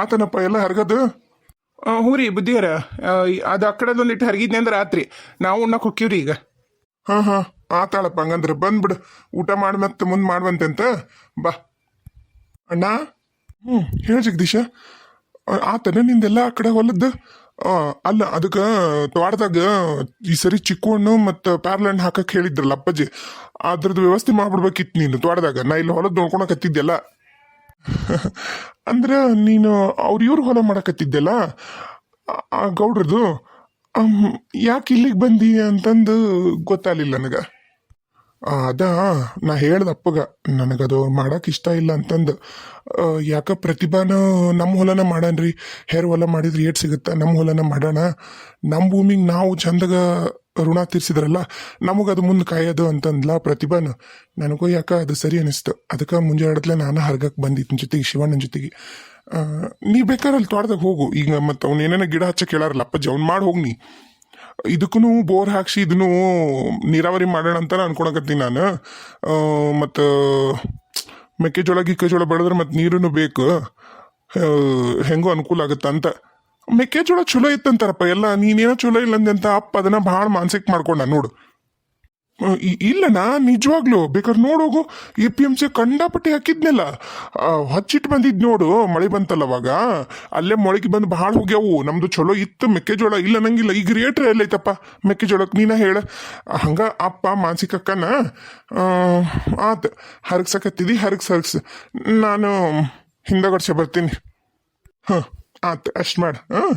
ಆತನಪ್ಪ ಎಲ್ಲ ಹರ್ಗದು? ಹ್ಞೂ ರೀ ಬುದ್ಧಿಯರ ಅದು ಆ ಕಡೆದೊಂದಿಟ್ಟು ಹರಗಿದ್ನೆ ಅಂದ್ರೆ ಆತ್ರಿ ನಾವು ಉಣ್ಣಕ್ಕೆ ಹೋಕ್ಕಿವ್ರಿ ಈಗ. ಹಾಂ ಹಾಂ ಆತಾಳಪ್ಪ ಹಂಗಂದ್ರೆ ಬಂದ್ಬಿಡು. ಊಟ ಮಾಡಿ ಮತ್ತೆ ಮುಂದೆ ಮಾಡುವಂತೆ ಅಂತ ಬಾ. ಅಣ್ಣ? ಹ್ಞೂ ಹೇಳಿ ಜಗದೀಶ. ಆತನ ನಿಂದೆಲ್ಲ ಆ ಕಡೆ ಹೊಲದ್ದು? ಅಲ್ಲ ಅದಕ್ಕೆ ತೋಟದಾಗ ಈ ಸರಿ ಚಿಕ್ಕು ಹಣ್ಣು ಮತ್ತು ಪ್ಯಾರ್ಲೆಂಡ್ ಹಾಕಕ್ಕೆ ಹೇಳಿದ್ರಲ್ಲ ಅಪ್ಪಾಜಿ. ಅದ್ರದ್ದು ವ್ಯವಸ್ಥೆ ಮಾಡ್ಬಿಡ್ಬೇಕಿತ್ತು ನೀನು ತೋಟದಾಗ. ನಾ ಇಲ್ಲಿ ಹೊಲದ್ದು ನೋಡ್ಕೊಳಕತ್ತಿದ್ದೆಲ್ಲ ಅಂದ್ರೆ ನೀನು ಅವ್ರ ಇವ್ರ ಹೊಲ ಮಾಡಕತ್ತಿದ್ದೆಲ್ಲ? ಆ- ಗೌಡ್ರದು? ಯಾಕೆ ಇಲ್ಲಿಗೆ ಬಂದಿ ಅಂತಂದು ಗೊತ್ತಾಗಲಿಲ್ಲ ನನಗೆ. ಅದ? ನಾ ಹೇಳ್ದ ಅಪ್ಪಗ, ನನಗದು ಮಾಡಕ್ ಇಷ್ಟ ಇಲ್ಲ ಅಂತಂದು. ಯಾಕ ಪ್ರತಿಭಾನ ನಮ್ಮ ಹೊಲನ ಮಾಡನ್ರಿ? ಹೇರ್ ಹೊಲ ಮಾಡಿದ್ರೆ ಏಟ್ ಸಿಗುತ್ತೆ? ನಮ್ಮ ಹೊಲನ ಮಾಡೋಣ. ನಮ್ಮ ಭೂಮಿಗೆ ನಾವು ಚಂದಗ ಋಣ ತೀರ್ಸಿದ್ರಲ್ಲ, ನಮಗದು ಮುಂದೆ ಕಾಯೋದು ಅಂತಂದ್ಲ ಪ್ರತಿಭಾನ. ನನಗೂ ಯಾಕ ಅದು ಸರಿ ಅನಿಸ್ತು. ಅದಕ್ಕೆ ಮುಂಜಾನೆ ನಾನು ಹರ್ಗಕ್ಕೆ ಬಂದಿತ್ತು ಜೊತೆಗೆ, ಶಿವಣ್ಣನ ಜೊತೆಗೆ. ನೀ ಬೇಕಾದ್ರೆ ಅಲ್ಲಿ ತೋಟದಾಗ ಹೋಗು. ಈಗ ಮತ್ತೆ ಅವ್ನು ಏನೇನೋ ಗಿಡ ಹಚ್ಚಕ್ಕೆ ಕೇಳಾರಲ್ಲ ಅಪ್ಪ ಅವ್ನು ಮಾಡಿ ಹೋಗಿ ನೀ. ಇದಕ್ಕೂ ಬೋರ್ ಹಾಕ್ಸಿ ಇದನ್ನು ನೀರಾವರಿ ಮಾಡೋಣ ಅಂತ ಅನ್ಕೊಳಕತ್ತೀನಿ ನಾನು. ಮತ್ತು, ಮೆಕ್ಕೆಜೋಳ, ಗಿಕ್ಕೆಜೋಳ ಬೆಳೆದ್ರೆ ಮತ್ತು ನೀರೂ ಬೇಕು. ಹೆಂಗೋ ಅನುಕೂಲ ಆಗುತ್ತೆ ಅಂತ. ಮೆಕ್ಕೆಜೋಳ ಚಲೋ ಇತ್ತಂತಾರಪ್ಪ, ಎಲ್ಲ ನೀನೇನೋ ಚಲೋ ಇಲ್ಲ ಅಂತ ಅಪ್ಪ ಅದನ್ನ ಭಾಳ ಮಾನಸಿಕ ಮಾಡ್ಕೊಂಡ ನೋಡು. ಇಲ್ಲನಾ ನಿಜವಾಗ್ಲೂ. ಬೇಕಾದ್ರೆ ನೋಡೋಗು ಎ ಪಿ ಎಂ ಸಿ ಕಂಡಾಪಟ್ಟಿ ಹಾಕಿದ್ನಲ್ಲ. ಹಚ್ಚಿಟ್ಟು ಬಂದಿದ್ ನೋಡು, ಮಳೆ ಬಂತಲ್ಲ ಅವಾಗ. ಅಲ್ಲೇ ಮೊಳಗೆ ಬಂದು ಭಾಳ ಹೋಗ್ಯಾವು. ನಮ್ದು ಚಲೋ ಇತ್ತು, ಮೆಕ್ಕೆಜೋಳ ಇಲ್ಲ, ನಂಗಿಲ್ಲ. ಈಗ ರೇಟ್ ಎಲ್ಲೈತಪ್ಪ. ಮೆಕ್ಕೆಜೋಳಕ್ಕೆ ನೀನ ಹೇಳ. ಹಂಗೆ ಅಪ್ಪ, ಮಾನಸಿಕ ಅಕ್ಕನ ಆತ್. ಹರಗ್ಸಕತ್ತಿದಿ, ಹರಗ್ಸ ಹರಗ್ಸ. ನಾನು ಹಿಂದಗಡ್ಸೆ ಬರ್ತೀನಿ. ಹಾಂ. ಆತ್ ಅಷ್ಟು ಮಾಡು ಹಾಂ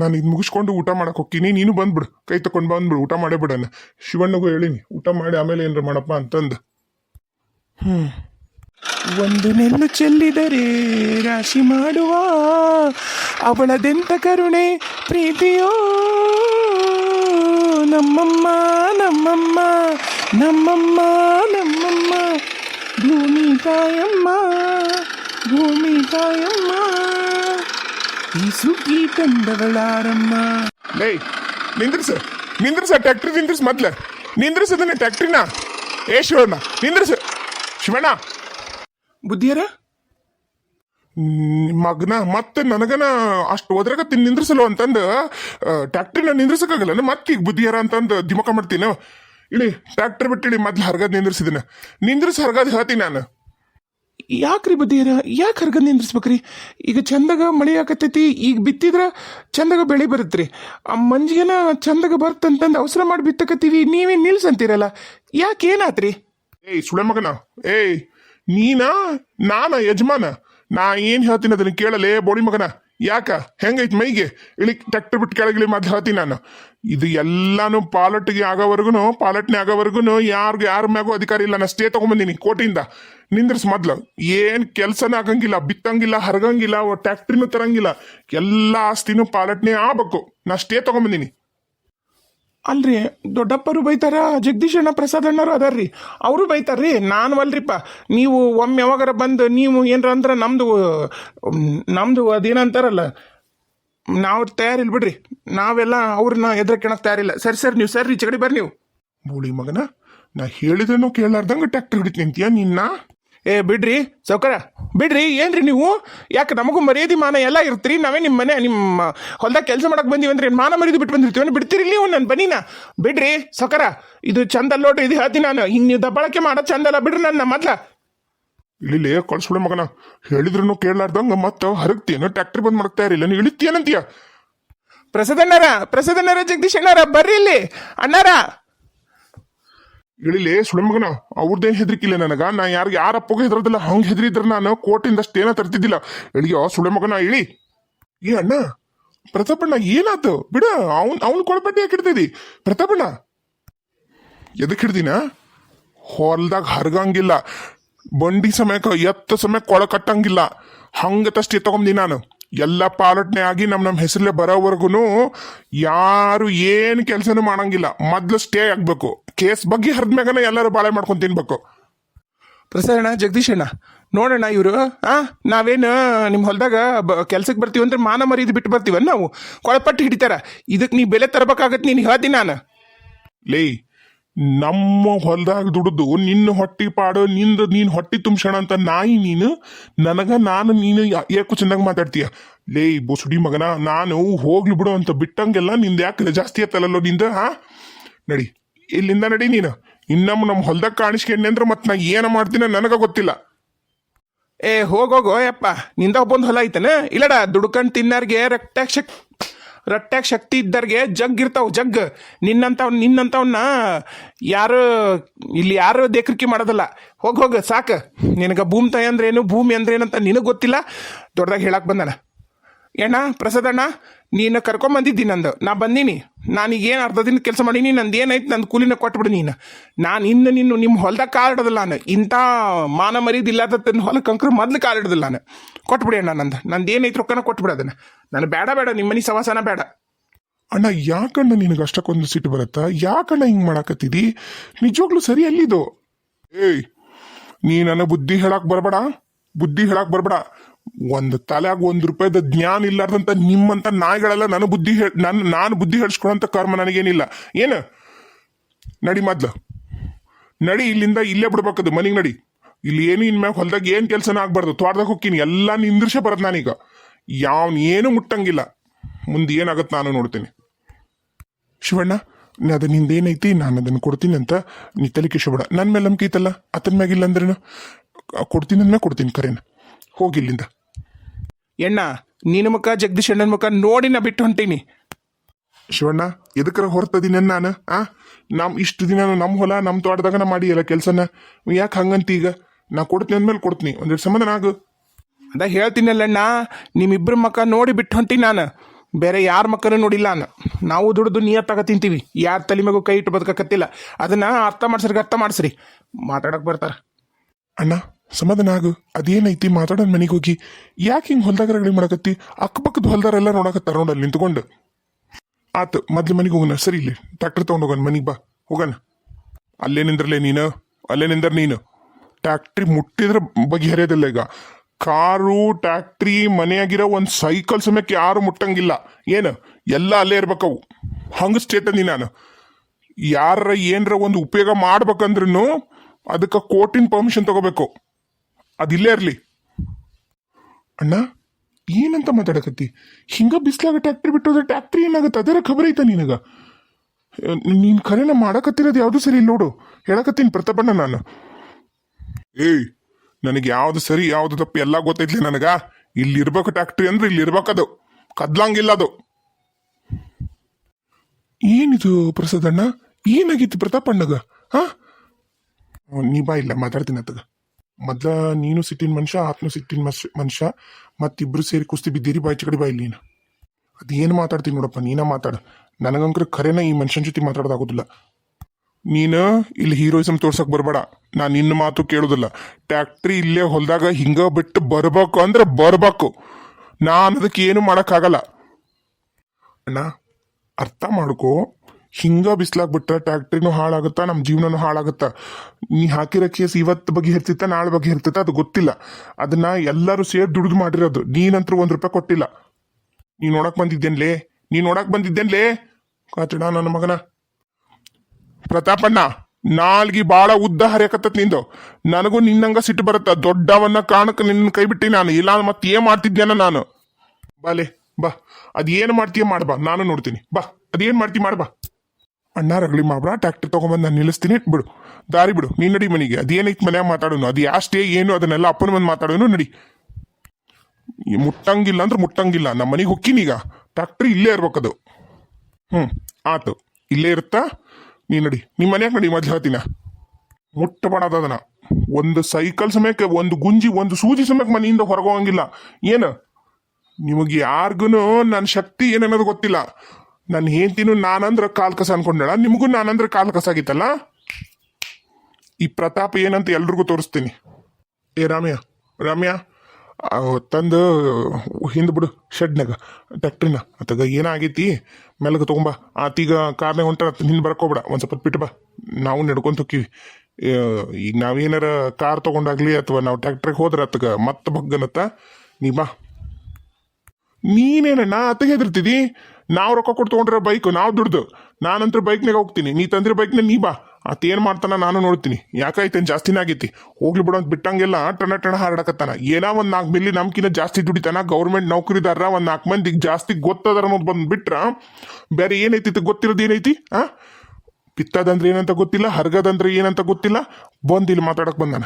ನಾನು ಇದು ಮುಗಿಸ್ಕೊಂಡು ಊಟ ಮಾಡಕ್ಕೆ ಹೋಗ್ತೀನಿ. ನೀನು ಬಂದ್ಬಿಡು. ಕೈ ತಗೊಂಡು ಬಂದ್ಬಿಡು. ಊಟ ಮಾಡೇ ಬಿಡಣ. ಶಿವಣ್ಣಗೂ ಹೇಳೀನಿ. ಊಟ ಮಾಡಿ ಆಮೇಲೆ ಏನ್ರ ಮಾಡಪ್ಪ ಅಂತಂದು. ಒಂದು ನೆಲ್ಲು ಚೆಲ್ಲಿದರೆ ರಾಶಿ ಮಾಡುವ ಅವಳದೆಂತ ಕರುಣೆ ಪ್ರೀತಿಯೋ? ನಮ್ಮಮ್ಮ ನಮ್ಮಮ್ಮ ನಮ್ಮಮ್ಮ ನಮ್ಮಮ್ಮ. ಭೂಮಿ ತಾಯಮ್ಮ ಭೂಮಿ ತಾಯಮ್ಮ. ಸುಗ್ಗಿ ತಂದವಳಾರಮ್ಮ ಲೇ ನಿಂದ್ರಸ. ನಿಂದ್ರಸ ಟ್ಯಾಕ್ಟ್ರಿ ನಿಂದ್ರಸ್ ಮೊದ್ಲ. ನಿಂದ್ರಸ ಅದನ್ನ ಟ್ಯಾಕ್ಟ್ರಿನ ಏ ಶಿವಣ್ಣ ನಿಂದ್ರಸ. ಶಿವಣ್ಣ. ಬುದ್ಧಿಯರ? ಮಗನ ಮತ್ತೆ ನನಗನ ಅಷ್ಟು ಒದ್ರಾಗತ್ತೀನಿ ನಿಂದ್ರಿಸಲು ಅಂತಂದು ಟ್ಯಾಕ್ಟ್ರಿನ ನಿಂದ್ರಿಸಕ್ಕಾಗಲ್ಲ ಮತ್ತೆ ಈಗ ಬುದ್ಧಿಯರ ಅಂತಂದು ದಿಮಕ ಮಾಡ್ತೀನಿ. ಇಳಿ ಟ್ಯಾಕ್ಟ್ರ್ ಬಿಟ್ಟಿಳಿ ಮೊದ್ಲು ಹರ್ಗದ್ ನಿಂದ್ರಿಸಿದಿನ. ನಿಂದ್ರಿಸಿ ಹರ್ಗದ್ ಹೇಳ್ತೀನಿ ನಾನು. ಯಾಕ್ರಿ ಬದಿಯರ ಯಾಕೆ ಹರ್ಗ ನಿಂದ್ರಿಸ್ಬೇಕ್ರಿ? ಈಗ ಚಂದಾಗ ಮಳೆ ಆಕತ್ತೈತಿ, ಈಗ ಬಿತ್ತಿದ್ರ ಚಂದಾಗ ಬೆಳೆ ಬರುತ್ತ್ರಿ ಆ ಮಂಜಿಗೆನ ಚಂದಾಗ ಬರ್ತಂತಂದು ಅವಸರ ಮಾಡಿ ಬಿತ್ತಕತ್ತೀವಿ ನೀವೇ ನಿಲ್ಸಂತೀರಲ್ಲ? ಯಾಕೆ ಏನಾತ್ರಿ? ಏಯ್ ಸುಳೆ ಮಗನ. ಏಯ್, ನೀನಾ, ನಾನ, ಯಜಮಾನ? ನಾ ಏನ್ ಹೇಳ್ತೀನಿ ಅದನ್ನ ಕೇಳಲೇ ಬೋಳಿ ಮಗನ. ಯಾಕ? ಹೆಂಗೈತೆ ಮೈಗೆ? ಇಳಿ ಟ್ಯಾಕ್ಟರ್ ಬಿಟ್ಟು ಕೆಳಗಿಳಿ ಮೊದ್ಲು ಹೇಳ್ತೀನಿ ನಾನು. ಇದು ಎಲ್ಲಾನು ಪಾಲಟ್ಗೆ ಆಗೋವರೆಗೂ ಪಾಲಟ್ನೆ ಆಗೋವರೆಗೂ ಯಾರಿಗೂ ಯಾರ ಮ್ಯಾಗೂ ಅಧಿಕಾರ ಇಲ್ಲ. ನಾನು ಸ್ಟೇ ತಗೊಂಬಂದಿನಿ ಕೋಟಿಯಿಂದ. ನಿಂದ್ರಸ್ ಮೊದ್ಲು. ಏನ್ ಕೆಲ್ಸನ ಆಗಂಗಿಲ್ಲ, ಬಿತ್ತಂಗಿಲ್ಲ, ಹರಗಂಗಿಲ್ಲ ಟ್ಯಾಕ್ಟ್ರಿನೂ ತರಂಗಿಲ್ಲ. ಎಲ್ಲ ಆಸ್ತಿನೂ ಪಾಲಟ್ನೇ ಆಗ್ಬೇಕು. ನಾ ಸ್ಟೇ ತಗೊಂಬಂದಿನಿ. ಅಲ್ರಿ, ದೊಡ್ಡಪ್ಪರು ಬೈತಾರ ಜಗದೀಶಣ್ಣ ಅಣ್ಣ ಪ್ರಸಾದ್ ಅಣ್ಣರು ಅದಾರ್ರಿ. ಅವರು ಬೈತಾರ್ರಿ, ನಾನು ಅಲ್ರಿಪ್ಪ. ನೀವು ಒಮ್ಮೆ ಯಾವಾಗಾರ ಬಂದು, ನೀವು ಏನರ ಅಂದ್ರೆ ನಮ್ಮದು ನಮ್ದು ಅದೇನಂತಾರಲ್ಲ, ನಾವು ತಯಾರಿಲ್ಲ ಬಿಡ್ರಿ. ನಾವೆಲ್ಲ ಅವ್ರನ್ನ ಎದ್ರಕೆಣಕ್ ತಯಾರಿಲ್ಲ. ಸರಿ ಸರಿ, ನೀವು ಸರಿ ಈಚೆ ಕಡೆ ಬರ್ರಿ ನೀವು. ಬೂಳಿ ಮಗನ, ನಾ ಹೇಳಿದ್ರೇನೋ ಕೇಳಾರ್ದಂಗೆ ಟ್ಯಾಕ್ಟರ್ ಹಿಡಿತೀನಿ ನಿಂತೀಯ ನಿನ್ನ? ಏ ಬಿಡ್ರಿ ಸೌಕರ ಬಿಡ್ರಿ ಏನ್ರಿ ನೀವು? ಯಾಕೆ ನಮಗೂ ಮರ್ಯಾದೆ ಮಾನ ಎಲ್ಲ ಇರ್ತೀರಿ? ನಾವೇ ನಿಮ್ಮ ಮನೆ ನಿಮ್ಮ ಹೊಲ್ದಾಗ ಕೆಲಸ ಮಾಡಕ್ ಬಂದೀವಂದ್ರೆ ಮಾನ ಮರ್ಯಾದೆ ಬಿಟ್ಟು ಬಂದಿರ್ತೀವಿ? ಬಿಡ್ತೀರಿ ನೀವು ನನ್ನ ಬನ್ನಿನ ಬಿಡ್ರಿ ಸೌಕರ ಇದು ಚಂದ ಲೋಟ ನೋಡ್ರಿ ಇದು ಹೇಳ್ತೀನಿ ನಾನು. ಹಿಂಗೆ ನೀವು ದಬ್ಬಳಕೆ ಮಾಡೋದು ಚಂದ ಅಲ್ಲ ಬಿಡ್ರಿ ನನ್ನ ಮೊದ್ಲ. ಇಲ್ಲಿ ಕಳ್ಸ್ಬಿಡ ಮಗನ. ಹೇಳಿದ್ರು ಕೇಳಲಾರ್ದಂಗ ಮತ್ತ ಹರಗ್ತೀನ ಟ್ರ್ಯಾಕ್ಟರ್ ಬಂದ್ ಮಾಡಕ್ ತಯಾರಿಲ್ಲ ನೀವು ಇಳಿತೀಯನಂತೀಯ? ಪ್ರಸಾದಣ್ಣರ ಪ್ರಸಾದಣ್ಣರ ಜಗದೀಶ್ ಅಣ್ಣಾರ ಬರ್ರಿ ಇಲ್ಲಿ. ಅಣ್ಣಾರ ಇಳಿಲೇ ಸುಳಮಗನ ಮಗನ ಅವ್ರದ್ದೇನ್ ಹೆದರಿಕಿಲ್ಲ ನನಗ. ನಾ ಯಾರಿಗೆ ಯಾರಪ್ಪಗ ಹೆದರದಿಲ್ಲ, ಹಂಗೆ ಹೆದರಿದ್ರ ನಾನು ಕೋಟಿಂದ ಅಷ್ಟೇನ ತರ್ತಿದ್ದಿಲ್ಲ. ಇಳಿಯೋ ಸುಳಮಗನ ಇಳಿ. ಏ ಅಣ್ಣ, ಪ್ರತಾಪಣ್ಣ, ಏನಾತು? ಬಿಡ, ಅವ್ನು ಅವ್ನು ಕೊಳಪಟ್ಟಿ ಯಾಕೆ ಹಿಡ್ದಿದಿ? ಪ್ರತಾಪಣ್ಣ. ಎದಕ್ ಹಿಡ್ದಿನ? ಹೊಲ್ದಾಗ ಹರಗಂಗಿಲ್ಲ. ಬಂಡಿ ಸಮಯಕ್ಕೆ ಎತ್ತ ಸಮಯಕ್ಕೆ ಕೊಳ ಕಟ್ಟಂಗಿಲ್ಲ. ಹಂಗತಷ್ಟೇ ತಗೊಂಬಿ ನಾನು. ಎಲ್ಲ ಪಾಲಟ್ನೆ ಆಗಿ ನಮ್ಮ ನಮ್ಮ ಹೆಸರಲ್ಲೇ ಬರೋವರೆಗೂ ಯಾರು ಏನು ಕೆಲಸನೂ ಮಾಡಂಗಿಲ್ಲ. ಮೊದ್ಲು ಸ್ಟೇ ಆಗಬೇಕು. ಕೇಸ್ ಬಗ್ಗೆ ಹರಿದ್ಮ್ಯಾಗನ ಎಲ್ಲರೂ ಬಾಳೆ ಮಾಡ್ಕೊಂಡು ತಿನ್ಬೇಕು. ಪ್ರಸಾರಣ, ಜಗದೀಶ್ ಅಣ್ಣ. ನೋಡೋಣ ಇವರು, ಆ, ನಾವೇನು ನಿಮ್ಮ ಹೊಲದಾಗ ಬ ಕೆಲ್ಸಕ್ಕೆ ಬರ್ತೀವಿ ಅಂದ್ರೆ ಮಾನ ಮರಿದು ಬಿಟ್ಟು ಬರ್ತೀವನ್ ನಾವು? ಕೊಳಪಟ್ಟು ಹಿಡಿತಾರ. ಇದಕ್ಕೆ ನೀ ಬೆಲೆ ತರಬೇಕಾಗತ್ತೆ ನೀನು ಹೇಳ್ತೀನಿ ನಾನು. ಲೇ ನಮ್ಮ ಹೊಲದಾಗ ದುಡಿದು ನಿನ್ನ ಹೊಟ್ಟಿ ಪಾಡು, ನಿಂದ ನೀನ್ ಹೊಟ್ಟಿ ತುಂಬಿಸೋಣ ಅಂತ ನಾಯಿ ನೀನು, ನನಗ ನಾನು ನೀನು ಯಾಕೋ ಚೆನ್ನಾಗಿ ಮಾತಾಡ್ತೀಯ? ಲೇ ಬೊಸುಡಿ ಮಗನ, ನಾನು ಹೋಗ್ಲಿ ಬಿಡು ಅಂತ ಬಿಟ್ಟಂಗೆಲ್ಲ ನಿಂದ ಯಾಕೆ ಜಾಸ್ತಿ ಆತಲ್ಲೋ ನಿಂದ, ಹಾ? ನಡಿ. ಇಲ್ಲಿಂದ ನಡಿ ನೀನು. ಇನ್ನಮ್ಮ ನಮ್ಮ ಹೊಲ್ದಾಗ ಕಾಣಿಸ್ಕೊಂಡೆ ಅಂದ್ರೆ ಮತ್ತೆ ನಾ ಏನ ಮಾಡ್ತೀನ ನನಗ ಗೊತ್ತಿಲ್ಲ. ಏ ಹೋಗೋಗೋ ಯಪ್ಪ ನಿಂದ ಒಬ್ಬೊಂದು ಹೊಲ ಐತನ? ಇಲ್ಲಡ, ದುಡ್ಕೊಂಡು ತಿನ್ನಾರ್ಗೆ ರಕ್ತ ಶಕ್ ರಟ್ಟ್ಯಾಗ ಶಕ್ತಿ ಇದ್ದರ್ಗೆ ಜಗ್ ಇರ್ತಾವ, ಜಗ್. ನಿನ್ನಂತವ್ ನಿನ್ನಂತವನ್ನ ಯಾರು, ಇಲ್ಲಿ ಯಾರು ದೇಕ್ರಿಕೆ ಮಾಡೋದಲ್ಲ. ಹೋಗ್, ಹೋಗ, ಸಾಕು. ನಿನಗೆ ಭೂಮಿ ತಾಯಿ ಅಂದ್ರೇನು, ಭೂಮಿ ಅಂದ್ರೇನಂತ ನಿನಗೆ ಗೊತ್ತಿಲ್ಲ. ದೊಡ್ಡದಾಗ ಹೇಳಕ್ ಬಂದಾನ. ಏಣ್ಣ ಪ್ರಸಾದಣ್ಣ ನೀನು ಕರ್ಕೊಂಬಂದಿದ್ದಿ ನಂದು. ನಾ ಬಂದೀನಿ. ನಾನೀಗ ಏನು ಅರ್ಧ ದಿನ ಕೆಲಸ ಮಾಡೀನಿ, ನಂದು ಏನಾಯ್ತು, ನಂದು ಕೂಲಿನ ಕೊಟ್ಬಿಡು ನೀನು. ನಾನು ಇನ್ನು ನಿನ್ನ ನಿಮ್ಮ ಹೊಲ್ದಾಗ ಕಾಲಿಡೋದಿಲ್ಲ ನಾನು. ಇಂಥ ಮಾನ ಮರೀದಿಲ್ಲದ ಹೊಲಕ್ಕೆ ಅಂಕ್ರು ಮೊದ್ಲು ಕಾಲಿಡೋದಿಲ್ಲ ನಾನು. ಕೊಟ್ಬಿಡಿ ಅಣ್ಣ ನಂದು. ನಂದು ಏನೈತೆ ರೊಕ್ಕನ ಕೊಟ್ಬಿಡು ಅದನ್ನು. ನಾನು ಬೇಡ ಬೇಡ ನಿಮ್ಮ ಮನೆ ಸವಾಸನ ಬೇಡ. ಅಣ್ಣ, ಯಾಕಣ್ಣ ನಿನಗೆ ಅಷ್ಟಕ್ಕೊಂದು ಸಿಟ್ಟು ಬರುತ್ತಾ? ಯಾಕಣ್ಣ ಹಿಂಗೆ ಮಾಡಾಕತ್ತಿದಿ? ನಿಜವಾಗ್ಲೂ ಸರಿ ಅಲ್ಲಿದು? ಏಯ್ ನೀ ನನ್ನ ಬುದ್ಧಿ ಹೇಳಕ್ ಬರ್ಬೇಡ. ಬುದ್ಧಿ ಹೇಳಕ್ ಬರ್ಬೇಡ. ಒಂದು ತಲೆಯಾಗ ಒಂದ್ ರೂಪಾಯಿದ ಜ್ಞಾನ ಇಲ್ಲಾರ್ದಂತ ನಿಮ್ಮಂತ ನಾಯಿಗಳೆಲ್ಲ ನನ್ನ ಬುದ್ಧಿ ನನ್ನ ನಾನು ಬುದ್ಧಿ ಹೇಳ್ಸ್ಕೊಳಂತ ಕರ್ಮ ನನಗೇನಿಲ್ಲ. ಏನು? ನಡಿ ಮೊದ್ಲು. ನಡಿ ಇಲ್ಲಿಂದ ಇಲ್ಲೇ ಬಿಡ್ಬೇಕದು, ಮನಿಗೆ ನಡಿ. ಇಲ್ಲಿ ಏನು ಇನ್ಮ್ಯಾಗ ಹೊಲ್ದಾಗ ಏನು ಕೆಲಸನ ಆಗ್ಬಾರ್ದು. ತೋಟದಾಗ ಹೋಗ್ತೀನಿ. ಎಲ್ಲ ನಿಂದ್ರಿಸೇ ಬರೋದು ನಾನೀಗ. ಯಾವನ್ ಏನು ಮುಟ್ಟಂಗಿಲ್ಲ. ಮುಂದೆ ಏನಾಗತ್ತೆ ನಾನು ನೋಡ್ತೀನಿ. ಶಿವಣ್ಣ ಅದು ನಿಂದೇನೈತಿ? ನಾನು ಅದನ್ನು ಕೊಡ್ತೀನಿ ಅಂತ ನೀ ತಲೆ ಶಿವಣ್ಣ ನನ್ನ ಮೇಲೆ ನಂಬಿಕೆ ಐತಲ್ಲ? ಅತನ ಮ್ಯಾಗಿಲ್ಲ ಅಂದ್ರೇನು ಕೊಡ್ತೀನಿ ಅಂದ್ಮೇಲೆ ಕೊಡ್ತೀನಿ ಕರೆನ. ಹೋಗಿ ಇಲ್ಲಿಂದ. ಎಣ್ಣ ನಿನ್ನ ಮುಖ ಜಗದೀಶ್ ಅಣ್ಣನ ಮುಖ ನೋಡಿ ನಾ ಬಿಟ್ಟು ಹೊಂಟೀನಿ. ಶಿವಣ್ಣ ಎದಕ್ಕರ ಹೊರ್ತದಿನ ನಾನು ಆ? ನಮ್ ಇಷ್ಟು ದಿನ ನಮ್ಮ ಹೊಲ ನಮ್ಮ ತೋಟದಾಗನ ಮಾಡಿ ಎಲ್ಲ ಕೆಲಸನ. ಯಾಕೆ ಹಂಗಂತ ಈಗ? ನಾ ಕೊಡ್ತೀನಿ ಅಂದ್ಮೇಲೆ ಕೊಡ್ತೀನಿ. ಒಂದೆರಡು ಸಂಬಂಧ ನಾಗು ಅದ ಹೇಳ್ತೀನಲ್ಲಣ್ಣ ನಿಮ್ಮಿಬ್ಬರ ಮಕ್ಕ ನೋಡಿ ಬಿಟ್ಟು ಹೊಂಟಿ ನಾನು. ಬೇರೆ ಯಾರ ಮಕ್ಕನೂ ನೋಡಿಲ್ಲ ನಾನು. ನಾವು ದುಡ್ದು ನಿಯತ್ತಾಗ ತಿಂತೀವಿ. ಯಾರ ತಲೆ ಮಗು ಕೈ ಇಟ್ಟು ಬದುಕಕತ್ತಿಲ್ಲ. ಅದನ್ನ ಅರ್ಥ ಮಾಡ್ಸ್ರಿಗೆ ಅರ್ಥ ಮಾಡಿಸ್ರಿ. ಮಾತಾಡಕ್ ಬರ್ತಾರ. ಅಣ್ಣ ಸಮಾಧಾನ ಆಗು ಅದೇನೈತಿ ಮಾತಾಡೋಣ ಮನೆಗೆ ಹೋಗಿ? ಯಾಕೆ ಹಿಂಗೆ ಹೊಲ್ದಾಗ ಮಾಡಕತ್ತಿ? ಅಕ್ಕಪಕ್ಕದ ಹೊಲ್ದಾರೆಲ್ಲ ನೋಡಕತ್ತಾರ ನೋಡಲ್ಲಿ ನಿಂತ್ಕೊಂಡು. ಆತು, ಮೊದ್ಲು ಮನೆಗೆ ಹೋಗೋಣ. ಸರಿ ಇಲ್ಲಿ, ಟ್ಯಾಕ್ಟರ್ ತೊಗೊಂಡು ಹೋಗೋಣ, ಮನೆಗೆ ಬಾ. ಹೋಗೋಣ. ಅಲ್ಲೇ ನಿಂದ್ರಲೇ ನೀನು? ಅಲ್ಲೇ ನಿಂದ್ರ ನೀನು? ಟ್ಯಾಕ್ಟ್ರಿ ಮುಟ್ಟಿದ್ರೆ ಬಗೆಹರಿಯೋದಿಲ್ಲ ಈಗ. ಕಾರು, ಟ್ಯಾಕ್ಟ್ರಿ, ಮನೆಯಾಗಿರೋ ಒಂದು ಸೈಕಲ್ ಸಮಯಕ್ಕೆ ಯಾರು ಮುಟ್ಟಂಗಿಲ್ಲ. ಏನು? ಎಲ್ಲ ಅಲ್ಲೇ ಇರ್ಬೇಕವು. ಹಂಗೆ ಸ್ಟೇಟ್ ಅಂದಿ ನಾನು. ಯಾರ ಏನರ ಒಂದು ಉಪಯೋಗ ಮಾಡ್ಬೇಕಂದ್ರೂ ಅದಕ್ಕೆ ಕೋರ್ಟಿನ ಪರ್ಮಿಷನ್ ತಗೋಬೇಕು. ಅದಿಲ್ಲೇ ಇರಲಿ. ಅಣ್ಣ, ಏನಂತ ಮಾತಾಡಕತ್ತಿ? ಹಿಂಗ ಬಿಸ್ಲಾಗ ಟ್ಯಾಕ್ಟ್ರಿ ಬಿಟ್ಟೋದ್ರೆ ಟ್ಯಾಕ್ಟ್ರಿ ಏನಾಗುತ್ತೆ? ಅದರ ಖಬರ್ ಐತ ನಿನಗ? ನೀನ್ ಖರೇನ ಮಾಡಕತ್ತಿರೋದು ಯಾವುದು ಸರಿ ಇಲ್ಲ ನೋಡು. ಹೇಳಕತ್ತೀನಿ ಪ್ರತಾಪಣ್ಣ ನಾನು. ಏಯ್, ನನಗೆ ಯಾವ್ದು ಸರಿ, ಯಾವ್ದು ತಪ್ಪು ಎಲ್ಲ ಗೊತ್ತೈತ್ಲಿ ನನಗ. ಇಲ್ಲಿ ಇರ್ಬೇಕು ಟ್ಯಾಕ್ಟ್ರಿ ಅಂದ್ರೆ ಇಲ್ಲಿ ಇರ್ಬೇಕದು ಕದ್ಲಂಗಿಲ್ಲ ಅದು. ಏನಿದು ಪ್ರಸಾದಣ್ಣ ಏನಾಗಿತ್ತು ಪ್ರತಾಪಣ್ಣಗ? ಹಾ? ನೀ ಬಾ ಇಲ್ಲ, ಮಾತಾಡ್ತೀನಿ ಅತ್ತಗ. ಮೊದ್ಲ ನೀನು ಸಿಟ್ಟಿನ ಮನುಷ್ಯ, ಆತನು ಸಿಟ್ಟಿನ ಮನುಷ್ಯ ಮನುಷ್ಯ, ಮತ್ತಿಬ್ರು ಸೇರಿ ಕುಸ್ತಿ ಬಿದ್ದೀರಿ ಬಾಯಿ ಚಿಕಡಿ ಬಾ ಇಲ್ಲಿ ನೀನು ಅದೇನು ಮಾತಾಡ್ತೀನಿ ನೋಡಪ್ಪ, ನೀನ ಮಾತಾಡ. ನನಗಂಕ್ರ ಖರೇನ ಈ ಮನುಷ್ಯನ ಜೊತೆ ಮಾತಾಡೋದಾಗೋದಿಲ್ಲ. ನೀನು ಇಲ್ಲಿ ಹೀರೋಯಿಸಮ್ ತೋರ್ಸಕ್ ಬರಬೇಡ. ನಾನು ನಿನ್ನ ಮಾತು ಕೇಳೋದಿಲ್ಲ. ಟ್ಯಾಕ್ಟ್ರಿ ಇಲ್ಲೇ ಹೊಲ್ದಾಗ ಹಿಂಗ ಬಿಟ್ಟು ಬರ್ಬೇಕು ಅಂದ್ರೆ ಬರ್ಬೇಕು. ನಾನು ಅದಕ್ಕೆ ಏನು ಮಾಡೋಕ್ಕಾಗಲ್ಲ. ಅಣ್ಣ, ಅರ್ಥ ಮಾಡ್ಕೋ. ಹಿಂಗ ಬಿಸ್ಲಾಗ್ ಬಿಟ್ರೆ ಟ್ಯಾಕ್ಟ್ರಿನೂ ಹಾಳಾಗುತ್ತಾ ನಮ್ಮ ಜೀವನನೂ ಹಾಳಾಗುತ್ತಾ? ನೀ ಹಾಕಿರೋ ಕೇಸ್ ಇವತ್ತು ಬಗ್ಗೆ ಇರ್ತಿತ್ತ ನಾಳೆ ಬಗ್ಗೆ ಇರ್ತಿತ್ತ ಅದು ಗೊತ್ತಿಲ್ಲ. ಅದನ್ನ ಎಲ್ಲರೂ ಸೇರಿ ದುಡಿದು ಮಾಡಿರೋದು. ನೀನಂತರೂ ಒಂದು ರೂಪಾಯಿ ಕೊಟ್ಟಿಲ್ಲ. ನೀ ನೋಡಕ್ ಬಂದಿದ್ದೇನ್ಲೇ ನೀ ನೋಡಕ್ ಬಂದಿದ್ದೇನ್ಲೇ ಕಾಚಡ ನನ್ನ ಮಗನ. ಪ್ರತಾಪಣ್ಣ, ನಾಲ್ಗಿ ಬಾಳ ಉದ್ದ ಹರಿಯಕತ್ತತ್ ನಿಂದು. ನನಗೂ ನಿನ್ನಂಗ ಸಿಟ್ಟು ಬರುತ್ತ? ದೊಡ್ಡವನ್ನ ಕಾಣಕ್ಕೆ ನಿನ್ನ ಕೈ ಬಿಟ್ಟಿ ನಾನು. ಇಲ್ಲ, ಮತ್ತೆ ಏನ್ ಮಾಡ್ತಿದ್ದೇನ ನಾನು? ಬಾಲೆ ಬಾ. ಅದೇನು ಮಾಡ್ತೀಯ ಮಾಡ್ಬಾ. ನಾನು ನೋಡ್ತೀನಿ. ಬಾ. ಅದೇನು ಮಾಡ್ತೀಯ ಮಾಡ್ಬಾ. ಅಣ್ಣ ರಗಳಿ ಮಾಡ್ಬೇಡ ಟ್ಯಾಕ್ಟರ್ ತಗೊಂಬಂದು ನಾನು ನಿಲ್ಲಿಸ್ತೀನಿ. ಬಿಡು. ದಾರಿ ಬಿಡು. ನೀನು ನಡಿ ಮನೆಗೆ. ಅದೇನೈತೆ ಮನ್ಯಾಗ ಮಾತಾಡೋನು? ಅದು ಯಾಷ್ಟೇ ಏನು ಅದನ್ನೆಲ್ಲ ಅಪ್ಪನ ಬಂದು ಮಾತಾಡೋನು? ನಡಿ. ಮುಟ್ಟಂಗಿಲ್ಲ ಅಂದ್ರೆ ಮುಟ್ಟಂಗಿಲ್ಲ. ನಮ್ಮ ಮನೆಗೆ ಹೊಕ್ಕಿನೀಗ ಟ್ಯಾಕ್ಟ್ರಿ ಇಲ್ಲೇ ಇರ್ಬೇಕದು. ಹ್ಞೂ ಆತು. ಇಲ್ಲೇ ಇರುತ್ತಾ? ನೀ ನಡಿ. ನಿಮ್ಮ ಮನ್ಯಾಗ ನಡಿ ಮೊದ್ಲು ಹೇಳ್ತೀನ. ಮುಟ್ಟಬಾರ್ದು ಅದನ್ನ. ಒಂದು ಸೈಕಲ್ ಸಮಯಕ್ಕೆ ಒಂದು ಗುಂಜಿ, ಒಂದು ಸೂಜಿ ಸಮಯಕ್ಕೆ ಮನೆಯಿಂದ ಹೊರಗೋಗಂಗಿಲ್ಲ ಏನು? ನಿಮಗೆ ಯಾರಿಗೂ ನನ್ನ ಶಕ್ತಿ ಏನನ್ನೋದು ಗೊತ್ತಿಲ್ಲ. ನನ್ನ ಹೆಂಡ್ತಿನೂ ನಾನಂದ್ರೆ ಕಾಲ್ ಕಸ ಅನ್ಕೊಂಡಳ, ನಿಮಗೂ ನಾನಂದ್ರೆ ಕಾಲ್ ಕಸ ಆಗಿತ್ತಲ್ಲ? ಈ ಪ್ರತಾಪ ಏನಂತ ಎಲ್ರಿಗೂ ತೋರಿಸ್ತೀನಿ. ಏ, ರಾಮ್ಯ ರಾಮ್ಯ ತಂದು ಹಿಂದೆ ಬಿಡು ಶೆಡ್ನಾಗ ಟ್ಯಾಕ್ಟ್ರಿನ. ಅತ್ತಾಗ ಏನಾಗೈತಿ, ಮೆಲಗ ತಗೊಂಬ. ಆತೀಗ ಕಾರ್ನಾಗ ಹೊಂಟ ಹಿಂದ್ ಬರ್ಕೋಬೇಡ ಒಂದು ಸ್ವಲ್ಪ ಬಿಟ್ಟು ಬಾ ನಾವು ನಡ್ಕೊಂತ ಹೋಕ್ಕೀವಿ. ಈಗ ನಾವೇನಾರ ಕಾರ್ ತಗೊಂಡಾಗ್ಲಿ ಅಥವಾ ನಾವು ಟ್ಯಾಕ್ಟ್ರಿಗೆ ಹೋದ್ರೆ ಅತ್ತಗ ಮತ್ತೆ ಬಗ್ಗನತ್ತ, ನೀ ಬಾ. ನೀನೇನಣ್ಣ ಅತ್ತಗೆ ಹೆದರ್ತಿದಿ? ನಾವು ರೊಕ್ಕ ಕೊಟ್ಟು ತೊಗೊಂಡ್ರೆ ಬೈಕ್ ನಾವು ದುಡ್ದು. ನಾನಂತರ ಬೈಕ್ನಾಗ ಹೋಗ್ತೀನಿ. ನೀ ತಂದ್ರೆ ಬೈಕ್ನ ನೀ ಬಾ. ಆತೇನು ಮಾಡ್ತಾನ ನಾನು ನೋಡ್ತೀನಿ. ಯಾಕೈತೆ ಜಾಸ್ತಿನೇ ಆಗೈತಿ? ಹೋಗ್ಲಿ ಬಿಡೋ ಅಂತ ಬಿಟ್ಟಂಗೆಲ್ಲ ಟಣ ಟಣ ಹಾರಾಡಕತ್ತಾನ. ಏನೋ ಒಂದು ನಾಲ್ಕು ಮಿಲ್ಲಿ ನಮ್ಕಿನ್ನ ಜಾಸ್ತಿ ದುಡಿತಾನ. ಗೌರ್ಮೆಂಟ್ ನೌಕರಿದಾರ ಒಂದು ನಾಲ್ಕು ಮಂದಿಗೆ ಜಾಸ್ತಿ ಗೊತ್ತದಾರ ಅನ್ನೋದು ಬಂದು ಬಿಟ್ರ ಬೇರೆ ಏನೈತಿ ಗೊತ್ತಿರೋದು ಏನೈತಿ? ಆ? ಪಿತ್ತದಂದ್ರೆ ಏನಂತ ಗೊತ್ತಿಲ್ಲ, ಹರ್ಗದಂದ್ರೆ ಏನಂತ ಗೊತ್ತಿಲ್ಲ. ಬಂದು ಇಲ್ಲಿ ಮಾತಾಡಕ್ ಬಂದಾನ.